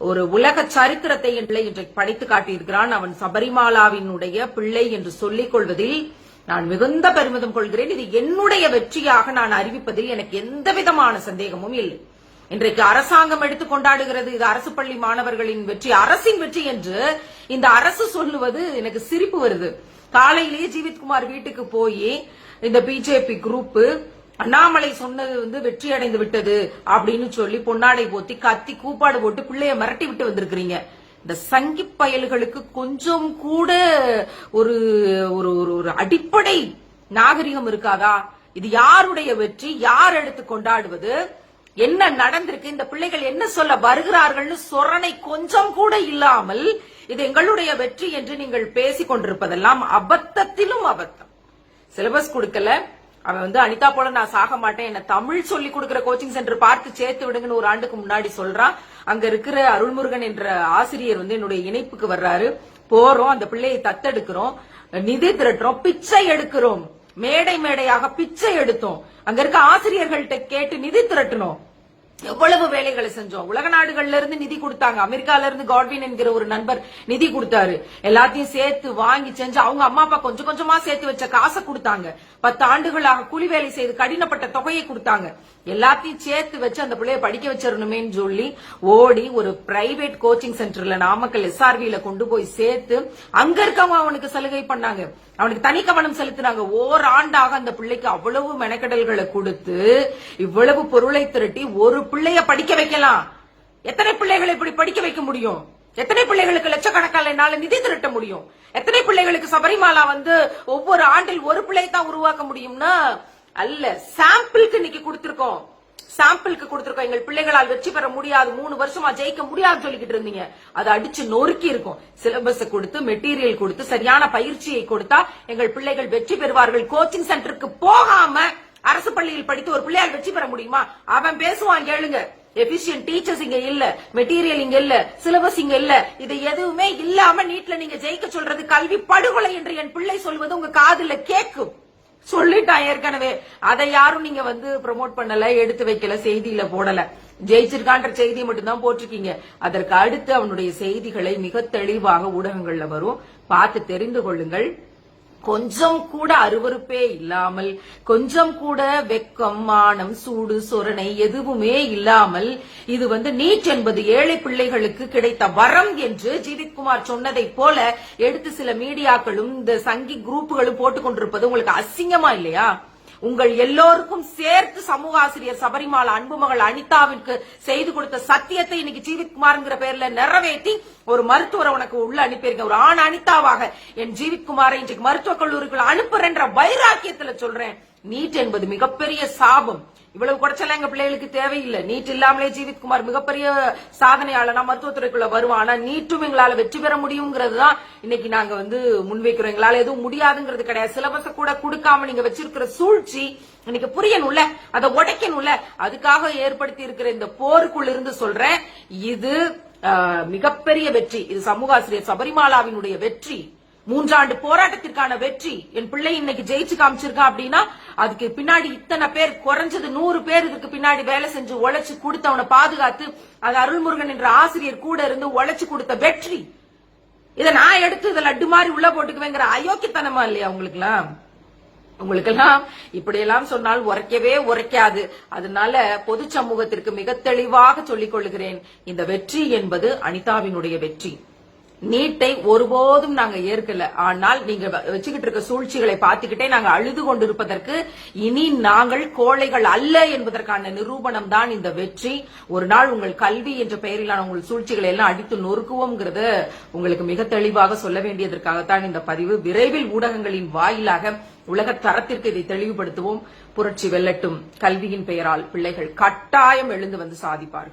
ஒரு உலக சரித்திரத்தை என் பிள்ளை இன்றைக்கு படித்து காட்டியிருக்கிறான் அவன் சபரிமாலாவினுடைய பிள்ளை என்று சொல்லிக் கொள்வதில் நான் மிகுந்த பெருமிதம் கொள்கிறேன். இது என்னுடைய வெற்றியாக நான் அறிவிப்பதில் எனக்கு எந்த விதமான சந்தேகமும் இல்லை. இன்றைக்கு அரசாங்கம் எடுத்து கொண்டாடுகிறது. இது அரசு பள்ளி மாணவர்களின் வெற்றி அரசின் வெற்றி என்று இந்த அரசு சொல்லுவது எனக்கு சிரிப்பு வருது. காலையிலேயே ஜீவித்குமார் வீட்டுக்கு போய் இந்த பிஜேபி குரூப் அண்ணாமலை சொன்னது வந்து வெற்றி அடைந்து விட்டது அப்படின்னு சொல்லி பொன்னாடை போத்தி கத்தி கூப்பாடு போட்டு பிள்ளைய மிரட்டி விட்டு வந்திருக்கிறீங்க. இந்த சங்கி பயல்களுக்கு கொஞ்சம் கூட ஒரு ஒரு ஒரு ஒரு அடிப்படை நாகரிகம் இருக்காதா? இது யாருடைய வெற்றி? யார் எடுத்து கொண்டாடுவது? என்ன நடந்திருக்கு? இந்த பிள்ளைகள் என்ன சொல்ல வருகிறார்கள்னு சொரணை கொஞ்சம் கூட இல்லாமல் இது எங்களுடைய வெற்றி என்று நீங்கள் பேசிக் கொண்டிருப்பதெல்லாம் அபத்தத்திலும் அபத்தம். சிலபஸ் கொடுக்கல. அவன் வந்து அனிதா போல நான் சாக மாட்டேன். என்ன தமிழ் சொல்லி கொடுக்கிற கோச்சிங் சென்டர் பார்த்து சேர்த்து விடுங்கன்னு ஒரு ஆண்டுக்கு முன்னாடி சொல்றான். அங்க இருக்கிற அருள்முருகன் என்ற ஆசிரியர் வந்து என்னுடைய இணைப்புக்கு வர்றாரு. போறோம். அந்த பிள்ளையை தத்தெடுக்கிறோம். நிதி திரட்டுறோம். பிச்சை எடுக்கிறோம். மேடை மேடையாக பிச்சை எடுத்தோம். அங்க இருக்க ஆசிரியர்கள்ட்ட கேட்டு நிதி திரட்டணும் எவ்வளவு வேலைகளை செஞ்சோம். உலக நாடுகள்ல இருந்து நிதி கொடுத்தாங்க. அமெரிக்கால இருந்து காட்வின் என்கிற ஒரு நண்பர் நிதி கொடுத்தாரு. எல்லாத்தையும் சேர்த்து வாங்கி செஞ்சு அவங்க அம்மா அப்பா கொஞ்சம் கொஞ்சமா சேர்த்து வச்ச காசை கொடுத்தாங்க. பத்து ஆண்டுகளாக கூலி வேலை செய்து கடினப்பட்ட தொகையை கொடுத்தாங்க. எல்லாத்தையும் சேர்த்து வச்சு அந்த பிள்ளைய படிக்க வச்சிடணுமேன்னு சொல்லி ஓடி ஒரு பிரைவேட் கோச்சிங் சென்டர்ல நாமக்கல் எஸ்ஆர்வியில கொண்டு போய் சேர்த்து அங்க இருக்கவங்க அவனுக்கு சலுகை பண்ணாங்க. அவனுக்கு தனி கவனம் செலுத்தினாங்க. ஓராண்டாக அந்த பிள்ளைக்கு அவ்வளவு மெனக்கடல்களை கொடுத்து இவ்வளவு பொருளை திரட்டி ஒரு பிள்ளைய படிக்க வைக்கலாம். எத்தனை பிள்ளைகளை இப்படி படிக்க வைக்க முடியும்? எத்தனை பிள்ளைகளுக்கு லட்சக்கணக்கான என்னால நிதி திரட்ட முடியும்? எத்தனை பிள்ளைகளுக்கு சபரிமாலா வந்து ஒவ்வொரு ஆண்டில் ஒரு பிள்ளை தான் உருவாக்க முடியும்னா அல்ல சாம்பிளுக்கு இன்னைக்கு கொடுத்திருக்கோம். சாம்பிளுக்கு கொடுத்திருக்கோம். எங்கள் பிள்ளைகளால் வெற்றி பெற முடியாது. மூணு வருஷமா ஜெயிக்க முடியாது சொல்லிக்கிட்டு இருந்தீங்க. அதை அடிச்சு நொறுக்கி இருக்கும். சிலபஸ் கொடுத்து மெட்டீரியல் கொடுத்து சரியான பயிற்சியை கொடுத்தா எங்கள் பிள்ளைகள் வெற்றி பெறுவார்கள். கோச்சிங் சென்டருக்கு போகாம அரசு பள்ளியில் படித்து ஒரு பிள்ளையால் வெற்றி பெற முடியுமா? அவன் பேசுவான் கேளுங்க. எபிஷியன் டீச்சர்ஸ் இங்க இல்ல. மெட்டீரியல் இங்க இல்ல. சிலபஸ் இங்க இல்ல. இது எதுவுமே இல்லாம நீட்ல நீங்க ஜெயிக்க சொல்றது கல்வி படுகொலை என்று என் பிள்ளை சொல்வது உங்க காதுல கேக்கும். சொல்லிட்டான் ஏற்கனவே. அதை யாரும் நீங்க வந்து ப்ரமோட் பண்ணல எடுத்து வைக்கல செய்தியில போடல. ஜெயிச்சிருக்கான்ற செய்தியை மட்டும்தான் போட்டிருக்கீங்க. அதற்கு அடுத்து அவனுடைய செய்திகளை மிக தெளிவாக ஊடகங்கள்ல வரும். பார்த்து தெரிந்து கொள்ளுங்கள். கொஞ்சம் கூட அருவருப்பே இல்லாமல் கொஞ்சம் கூட வெக்கம் மானம் சூடு சொரணை எதுவுமே இல்லாமல் இது வந்து நீட் என்பது ஏழை பிள்ளைகளுக்கு கிடைத்த வரம் என்று ஜீவித்குமார் சொன்னதைப் போல எடுத்து சில மீடியாக்களும் இந்த சங்கி குரூப்புகளும் போட்டுக் கொண்டிருப்பது உங்களுக்கு அசிங்கமா இல்லையா? உங்கள் எல்லோருக்கும் சேர்த்து சமூக ஆசிரியர் சபரிமாலா அன்புமகள் அனிதாவிற்கு செய்து கொடுத்த சத்தியத்தை இன்னைக்கு ஜீவித்குமார்ங்கிற பேர்ல நிறைவேற்றி ஒரு மருத்துவரை உனக்கு உள்ள அனுப்பியிருக்கேன் ஒரு ஆண் அனிதாவாக என் ஜீவிக்குமாரை இன்றைக்கு மருத்துவக் கல்லூரிக்குள் அனுப்புறேன்ற வைராக்கியத்துல சொல்றேன். நீட் என்பது மிகப்பெரிய சாபம். இவ்வளவு குறைச்சல எங்க பிள்ளைகளுக்கு தேவையில்லை. நீட் இல்லாமலே ஜீவித்குமார் மிகப்பெரிய சாதனையாளனா மருத்துவத்துறைக்குள்ள வருவான். ஆனா நீட்டும் எங்களால வெற்றி பெற முடியுங்கிறது தான் இன்னைக்கு நாங்க வந்து முன்வைக்கிறோம். எங்களால எதுவும் முடியாதுங்கிறது கிடையாது. சிலபஸ கூட கொடுக்காம நீங்க வச்சிருக்கிற சூழ்ச்சி இன்னைக்கு புரியணும்ல? அதை உடைக்கணும்ல? அதுக்காக ஏற்படுத்தி இருக்கிற இந்த போருக்குள் இருந்து சொல்றேன். இது மிகப்பெரிய வெற்றி. இது சமூக ஆசிரியர் சபரிமாலாவினுடைய வெற்றி. மூன்றாண்டு போராட்டத்திற்கான வெற்றி. என் பிள்ளை இன்னைக்கு ஜெயிச்சு காமிச்சிருக்கான் அப்படின்னா அதுக்கு பின்னாடி இத்தனை பேர் குறைஞ்சது நூறு பேர் இதுக்கு பின்னாடி வேலை செஞ்சு உழைச்சு கொடுத்து அவனை பாதுகாத்து அது அருள்முருகன் என்ற ஆசிரியர் கூட இருந்து உழைச்சு கொடுத்த வெற்றி. இதை நான் எடுத்து இதை லட்டு மாதிரி உள்ள போட்டுக்குவேங்கிற அயோக்கியத்தனமா இல்லையா உங்களுக்கு எல்லாம் உங்களுக்கெல்லாம் இப்படியெல்லாம் சொன்னால் உரைக்கவே உரைக்காது. அதனால பொது சமூகத்திற்கு மிக தெளிவாக சொல்லிக் கொள்கிறேன் இந்த வெற்றி என்பது அனிதாவினுடைய வெற்றி. நீட்டை ஒருபோதும் நாங்க ஏற்கல. ஆனால் நீங்க வச்சுக்கிட்டு இருக்க சூழ்ச்சிகளை பார்த்துக்கிட்டே நாங்க அழுது கொண்டிருப்பதற்கு இனி நாங்கள் கோழைகள் அல்ல என்பதற்கான நிரூபணம் தான் இந்த வெற்றி. ஒரு நாள் உங்கள் கல்வி என்ற பெயரிலான உங்கள் சூழ்ச்சிகளை எல்லாம் அடித்து நொறுக்குவோம்ங்கிறத உங்களுக்கு மிக தெளிவாக சொல்ல வேண்டியதற்காகத்தான் இந்த பதிவு. விரைவில் ஊடகங்களின் வாயிலாக உலக தரத்திற்கு இதை தெளிவுபடுத்துவோம். புரட்சி வெல்லட்டும். கல்வியின் பெயரால் பிள்ளைகள் கட்டாயம் எழுந்து வந்து சாதிப்பார்கள்.